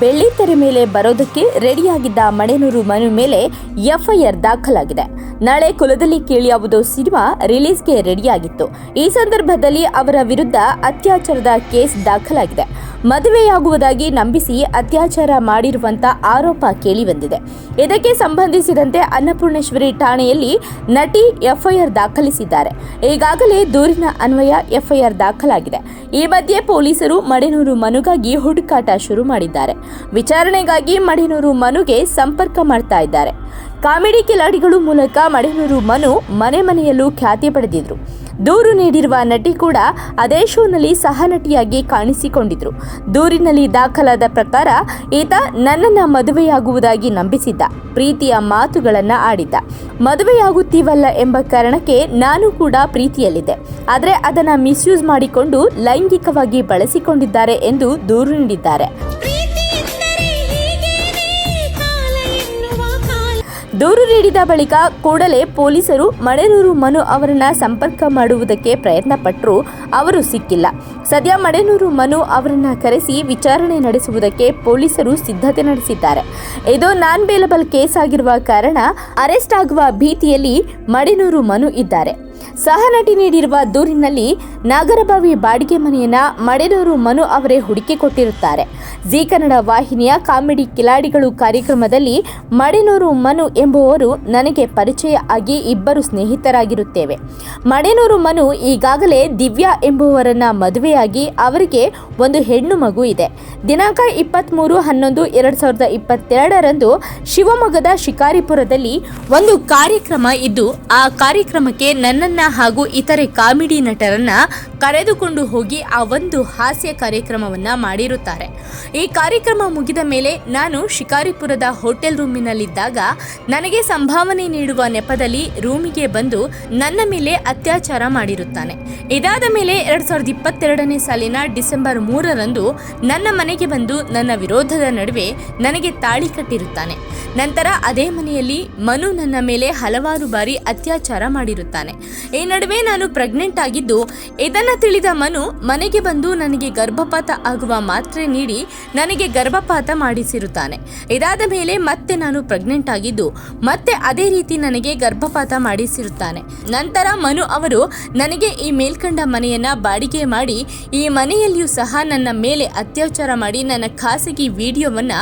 ಬೆಳ್ಳಿತೆರೆ ಮೇಲೆ ಬರೋದಕ್ಕೆ ರೆಡಿಯಾಗಿದ್ದ ಮಣೆನೂರು ಮನು ಮೇಲೆ ಎಫ್ಐಆರ್ ದಾಖಲಾಗಿದೆ. ನಾಳೆ ಕುಲದಲ್ಲಿ ಕೇಳಿಯಾವುದೋ ಸಿನಿಮಾ ರಿಲೀಸ್ಗೆ ರೆಡಿಯಾಗಿತ್ತು. ಈ ಸಂದರ್ಭದಲ್ಲಿ ಅವರ ವಿರುದ್ಧ ಅತ್ಯಾಚಾರದ ಕೇಸ್ ದಾಖಲಾಗಿದೆ. ಮದುವೆಯಾಗುವುದಾಗಿ ನಂಬಿಸಿ ಅತ್ಯಾಚಾರ ಮಾಡಿರುವಂತ ಆರೋಪ ಕೇಳಿಬಂದಿದೆ. ಇದಕ್ಕೆ ಸಂಬಂಧಿಸಿದಂತೆ ಅನ್ನಪೂರ್ಣೇಶ್ವರಿ ಠಾಣೆಯಲ್ಲಿ ನಟಿ ಎಫ್ಐಆರ್ ದಾಖಲಿಸಿದ್ದಾರೆ. ಈಗಾಗಲೇ ದೂರಿನ ಅನ್ವಯ ಎಫ್ಐಆರ್ ದಾಖಲಾಗಿದೆ. ಈ ಮಧ್ಯೆ ಪೊಲೀಸರು ಮಡೆನೂರು ಮನುಗಾಗಿ ಹುಡುಕಾಟ ಶುರು ಮಾಡಿದ್ದಾರೆ. ವಿಚಾರಣೆಗಾಗಿ ಮಡಿನೂರು ಮನುಗೆ ಸಂಪರ್ಕ ಮಾಡ್ತಾ ಇದ್ದಾರೆ. ಕಾಮಿಡಿ ಕಿಲಾಡಿಗಳು ಮೂಲಕ ಮಡಿನೂರು ಮನು ಮನೆ ಮನೆಯಲ್ಲೂ ಖ್ಯಾತಿ ಪಡೆದಿದ್ರು. ದೂರು ನೀಡಿರುವ ನಟಿ ಕೂಡ ಅದೇ ಶೋನಲ್ಲಿ ಸಹ ನಟಿಯಾಗಿ ಕಾಣಿಸಿಕೊಂಡಿದ್ರು. ದೂರಿನಲ್ಲಿ ದಾಖಲಾದ ಪ್ರಕಾರ ಈತ ನನ್ನನ್ನು ಮದುವೆಯಾಗುವುದಾಗಿ ನಂಬಿಸಿದ್ದ. ಪ್ರೀತಿಯ ಮಾತುಗಳನ್ನು ಆಡಿದ್ದ. ಮದುವೆಯಾಗುತ್ತೀವಲ್ಲ ಎಂಬ ಕಾರಣಕ್ಕೆ ನಾನು ಕೂಡ ಪ್ರೀತಿಯಲ್ಲಿದ್ದೆ. ಆದರೆ ಅದನ್ನು ಮಿಸ್ಯೂಸ್ ಮಾಡಿಕೊಂಡು ಲೈಂಗಿಕವಾಗಿ ಬಳಸಿಕೊಂಡಿದ್ದಾರೆ ಎಂದು ದೂರು ನೀಡಿದ್ದಾರೆ. ದೂರು ನೀಡಿದ ಬಳಿಕ ಕೂಡಲೇ ಪೊಲೀಸರು ಮಡೆನೂರು ಮನು ಅವರನ್ನ ಸಂಪರ್ಕ ಮಾಡುವುದಕ್ಕೆ ಪ್ರಯತ್ನ ಪಟ್ಟರು ಅವರು ಸಿಕ್ಕಿಲ್ಲ. ಸದ್ಯ ಮಡೆನೂರು ಮನು ಅವರನ್ನ ಕರೆಸಿ ವಿಚಾರಣೆ ನಡೆಸುವುದಕ್ಕೆ ಪೊಲೀಸರು ಸಿದ್ಧತೆ ನಡೆಸಿದ್ದಾರೆ. ಇದು ನಾನ್ ಬೇಲಬಲ್ ಕೇಸ್ ಆಗಿರುವ ಕಾರಣ ಅರೆಸ್ಟ್ ಆಗುವ ಭೀತಿಯಲ್ಲಿ ಮಡೆನೂರು ಮನು ಇದ್ದಾರೆ. ಸಹ ನಟಿ ನೀಡಿರುವ ದೂರಿನಲ್ಲಿ ನಾಗರಬಾವಿ ಬಾಡಿಗೆ ಮನೆಯನ್ನ ಮಡೆನೂರು ಮನು ಅವರೇ ಹುಡುಕಿ ಕೊಟ್ಟಿರುತ್ತಾರೆ. ಜಿ ಕನ್ನಡ ವಾಹಿನಿಯ ಕಾಮಿಡಿ ಕಿಲಾಡಿಗಳು ಕಾರ್ಯಕ್ರಮದಲ್ಲಿ ಮಡೆನೂರು ಮನು ಎಂಬುವರು ನನಗೆ ಪರಿಚಯ ಆಗಿ ಇಬ್ಬರು ಸ್ನೇಹಿತರಾಗಿರುತ್ತೇವೆ. ಮಡೆನೂರು ಮನು ಈಗಾಗಲೇ ದಿವ್ಯಾ ಎಂಬುವರನ್ನ ಮದುವೆಯಾಗಿ ಅವರಿಗೆ ಒಂದು ಹೆಣ್ಣು ಮಗು ಇದೆ. ದಿನಾಂಕ ಇಪ್ಪತ್ತ್ಮೂರು ಹನ್ನೊಂದು ಎರಡು ಸಾವಿರದ ಇಪ್ಪತ್ತೆರಡರಂದು ಶಿವಮೊಗ್ಗದ ಶಿಕಾರಿಪುರದಲ್ಲಿ ಒಂದು ಕಾರ್ಯಕ್ರಮ ಇದ್ದು ಆ ಕಾರ್ಯಕ್ರಮಕ್ಕೆ ನನ್ನನ್ನ ಹಾಗೂ ಇತರೆ ಕಾಮಿಡಿ ನಟರನ್ನ ಕರೆದುಕೊಂಡು ಹೋಗಿ ಆ ಒಂದು ಹಾಸ್ಯ ಕಾರ್ಯಕ್ರಮವನ್ನ ಮಾಡಿರುತ್ತಾರೆ. ಈ ಕಾರ್ಯಕ್ರಮ ಮುಗಿದ ಮೇಲೆ ನಾನು ಶಿಕಾರಿಪುರದ ಹೋಟೆಲ್ ರೂಮಿನಲ್ಲಿದ್ದಾಗ ನನಗೆ ಸಂಭಾವನೆ ನೀಡುವ ನೆಪದಲ್ಲಿ ರೂಮಿಗೆ ಬಂದು ನನ್ನ ಮೇಲೆ ಅತ್ಯಾಚಾರ ಮಾಡಿರುತ್ತಾನೆ. ಇದಾದ ಮೇಲೆ ಎರಡ್ ಸಾವಿರದ ಇಪ್ಪತ್ತೆರಡನೇ ಸಾಲಿನ ಡಿಸೆಂಬರ್ ಮೂರರಂದು ನನ್ನ ಮನೆಗೆ ಬಂದು ನನ್ನ ವಿರೋಧದ ನಡುವೆ ನನಗೆ ತಾಳಿ ಕಟ್ಟಿರುತ್ತಾನೆ. ನಂತರ ಅದೇ ಮನೆಯಲ್ಲಿ ಮನು ನನ್ನ ಮೇಲೆ ಹಲವಾರು ಬಾರಿ ಅತ್ಯಾಚಾರ ಮಾಡಿರುತ್ತಾನೆ. ಈ ನಡುವೆ ನಾನು ಪ್ರೆಗ್ನೆಂಟ್ ಆಗಿದ್ದು, ಇದನ್ನ ತಿಳಿದ ಮನು ಮನೆಗೆ ಬಂದು ನನಗೆ ಗರ್ಭಪಾತ ಆಗುವ ಮಾತ್ರೆ ನೀಡಿ ನನಗೆ ಗರ್ಭಪಾತ ಮಾಡಿಸಿರುತ್ತಾನೆ. ಇದಾದ ಮೇಲೆ ಮತ್ತೆ ನಾನು ಪ್ರೆಗ್ನೆಂಟ್ ಆಗಿದ್ದು, ಮತ್ತೆ ಅದೇ ರೀತಿ ನನಗೆ ಗರ್ಭಪಾತ ಮಾಡಿಸಿರುತ್ತಾನೆ. ನಂತರ ಮನು ಅವರು ನನಗೆ ಈ ಮೇಲ್ಕಂಡ ಮನೆಯನ್ನ ಬಾಡಿಗೆ ಮಾಡಿ, ಈ ಮನೆಯಲ್ಲಿಯೂ ಸಹ ನನ್ನ ಮೇಲೆ ಅತ್ಯಾಚಾರ ಮಾಡಿ ನನ್ನ ಖಾಸಗಿ ವಿಡಿಯೋವನ್ನ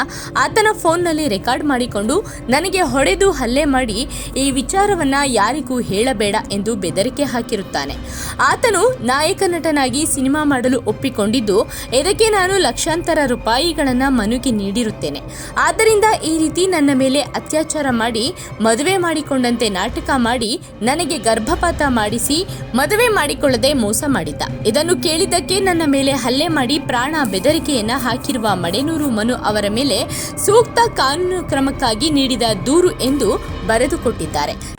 ಆತನ ಫೋನ್ನಲ್ಲಿ ರೆಕಾರ್ಡ್ ಮಾಡಿಕೊಂಡು ನನಗೆ ಹೊಡೆದು ಹಲ್ಲೆ ಮಾಡಿ ಈ ವಿಚಾರವನ್ನ ಯಾರಿಗೂ ಹೇಳಬೇಡ ಎಂದು ಬೆದರಿಕೆ ಹಾಕಿರುತ್ತಾನೆ. ಆತನು ನಾಯಕ ನಟನಾಗಿ ಸಿನಿಮಾ ಮಾಡಲು ಒಪ್ಪಿಕೊಂಡಿದ್ದು ಇದಕ್ಕೆ ನಾನು ಲಕ್ಷಾಂತರ ರೂಪಾಯಿಗಳನ್ನು ಮನುಗೆ ನೀಡಿರುತ್ತೇನೆ. ಆದ್ದರಿಂದ ಈ ರೀತಿ ನನ್ನ ಮೇಲೆ ಅತ್ಯಾಚಾರ ಮಾಡಿ, ಮದುವೆ ಮಾಡಿಕೊಂಡಂತೆ ನಾಟಕ ಮಾಡಿ, ನನಗೆ ಗರ್ಭಪಾತ ಮಾಡಿಸಿ, ಮದುವೆ ಮಾಡಿಕೊಳ್ಳದೆ ಮೋಸ ಮಾಡಿದ್ದ. ಇದನ್ನು ಕೇಳಿದ್ದಕ್ಕೆ ನನ್ನ ಮೇಲೆ ಹಲ್ಲೆ ಮಾಡಿ ಪ್ರಾಣ ಬೆದರಿಕೆಯನ್ನ ಹಾಕಿರುವ ಮಡೆನೂರು ಮನು ಅವರ ಮೇಲೆ ಸೂಕ್ತ ಕಾನೂನು ಕ್ರಮಕ್ಕಾಗಿ ನೀಡಿದ ದೂರು ಎಂದು ಬರೆದುಕೊಟ್ಟಿದ್ದಾರೆ.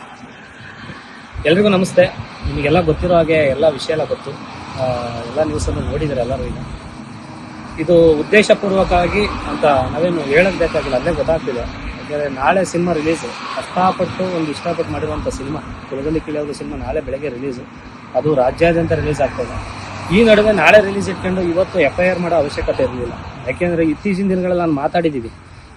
ಎಲ್ರಿಗೂ ನಮಸ್ತೆ. ನಿಮಗೆಲ್ಲ ಗೊತ್ತಿರೋ ಹಾಗೆ ಎಲ್ಲ ವಿಷಯ ಎಲ್ಲ ಗೊತ್ತು. ಎಲ್ಲ ನ್ಯೂಸನ್ನು ನೋಡಿದ್ದಾರೆ ಎಲ್ಲರೂ ಈಗ. ಇದು ಉದ್ದೇಶಪೂರ್ವಕವಾಗಿ ಅಂತ ನಾವೇನು ಹೇಳೋದು ಬೇಕಾಗಿಲ್ಲ, ಅಲ್ಲೇ ಗೊತ್ತಾಗ್ತಿದೆ. ಯಾಕೆಂದರೆ ನಾಳೆ ಸಿನಿಮಾ ರಿಲೀಸು ಕಷ್ಟಪಟ್ಟು ಒಂದು ಇಷ್ಟಪಟ್ಟು ಮಾಡಿರುವಂಥ ಸಿನಿಮಾ, ಕುಲದಲ್ಲಿ ಕೀಳೋದು ಸಿನಿಮಾ ನಾಳೆ ಬೆಳಗ್ಗೆ ರಿಲೀಸು ಅದು ರಾಜ್ಯಾದ್ಯಂತ ರಿಲೀಸ್ ಆಗ್ತದೆ ಈ ನಡುವೆ ನಾಳೆ ರಿಲೀಸ್ ಇಟ್ಕೊಂಡು ಇವತ್ತು ಎಫ್ ಐ ಆರ್ ಮಾಡೋ ಅವಶ್ಯಕತೆ ಇರಲಿಲ್ಲ. ಯಾಕೆಂದರೆ ಇತ್ತೀಚಿನ ದಿನಗಳಲ್ಲಿ ನಾನು ಮಾತಾಡಿದ್ದೀವಿ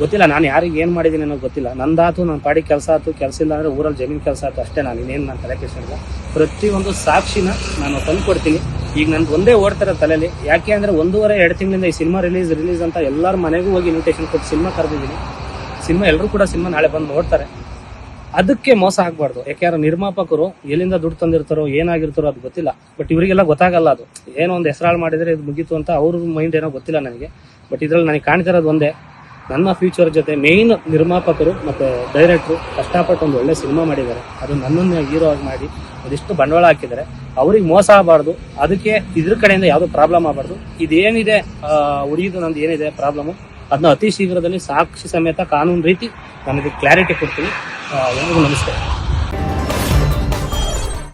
ಗೊತ್ತಿಲ್ಲ, ನಾನು ಯಾರಿಗೆ ಏನು ಮಾಡಿದ್ದೀನಿ ಅನ್ನೋದು ಗೊತ್ತಿಲ್ಲ. ನಂದಾತು ನನ್ನ ಪಾಡಿ ಕೆಲಸ ಆಯ್ತು ಕೆಲಸ ಇಲ್ಲ ಅಂದರೆ ಊರಲ್ಲಿ ಜಮೀನು ಕೆಲಸ ಆಯ್ತು ಅಷ್ಟೇ ನಾನು, ಇನ್ನೇನು ನಾನು ತಲೆ ಕೆಡಿಸಿಲ್ಲ ಪ್ರತಿಯೊಂದು ಸಾಕ್ಷಿನ ನಾನು ತಂದು ಕೊಡ್ತೀನಿ. ಈಗ ನನಗೆ ಒಂದೇ ಓಡ್ತಾರೆ ತಲೆಯಲ್ಲಿ ಯಾಕೆ ಅಂದರೆ ಒಂದೂವರೆ, ಎರಡು ತಿಂಗಳಿಂದ ಈ ಸಿನಿಮಾ ರಿಲೀಸ್ ರಿಲೀಸ್ ಅಂತ ಎಲ್ಲರ ಮನೆಗೂ ಹೋಗಿ ಇನ್ವಿಟೇಷನ್ ಕೊಟ್ಟು ಸಿನಿಮಾ ಕರೆದಿದ್ದೀನಿ. ಸಿನಿಮಾ ಎಲ್ಲರೂ ಕೂಡ ಸಿನಿಮಾ ನಾಳೆ ಬಂದು ನೋಡ್ತಾರೆ. ಅದಕ್ಕೆ ಮೋಸ ಆಗಬಾರ್ದು. ಯಾಕೆಂದ್ರೆ ನಿರ್ಮಾಪಕರು ಎಲ್ಲಿಂದ ದುಡ್ಡು ತಂದಿರ್ತಾರೋ, ಏನಾಗಿರ್ತಾರೋ ಅದು ಗೊತ್ತಿಲ್ಲ. ಬಟ್ ಇವರಿಗೆಲ್ಲ ಗೊತ್ತಾಗಲ್ಲ ಅದು. ಏನೋ ಒಂದು ಹೆಸರಾಳು ಮಾಡಿದರೆ ಇದು ಮುಗೀತು ಅಂತ ಅವ್ರ ಮೈಂಡ್ ಏನೋ ಗೊತ್ತಿಲ್ಲ ನನಗೆ. ಬಟ್ ಇದ್ರಲ್ಲಿ ನನಗೆ ಕಾಣ್ತಿರೋದು ಒಂದೇ ನನ್ನ ಫ್ಯೂಚರ್ ಜೊತೆ ಮೇಯ್ನ್ ನಿರ್ಮಾಪಕರು ಮತ್ತು ಡೈರೆಕ್ಟ್ರು ಕಷ್ಟಪಟ್ಟು ಒಂದು ಒಳ್ಳೆ ಸಿನಿಮಾ ಮಾಡಿದ್ದಾರೆ. ಅದು ನನ್ನನ್ನು ಹೀರೋ ಆಗಿ ಮಾಡಿ ಒಂದಿಷ್ಟು ಬಂಡವಾಳ ಹಾಕಿದ್ದಾರೆ. ಅವ್ರಿಗೆ ಮೋಸ ಆಗಬಾರ್ದು. ಅದಕ್ಕೆ ಇದ್ರ ಕಡೆಯಿಂದ ಯಾವುದೋ ಪ್ರಾಬ್ಲಮ್ ಆಗಬಾರ್ದು. ಇದೇನಿದೆ ಹುಡುಗಿದು ನಂದು ಏನಿದೆ ಪ್ರಾಬ್ಲಮು ಅದನ್ನ ಅತಿ ಶೀಘ್ರದಲ್ಲಿ ಸಾಕ್ಷಿ ಸಮೇತ ಕಾನೂನು ರೀತಿ ನನಗೆ ಕ್ಲಾರಿಟಿ ಕೊಡ್ತೀನಿ. ಎಲ್ಲರಿಗೂ ನಮಸ್ಕಾರ.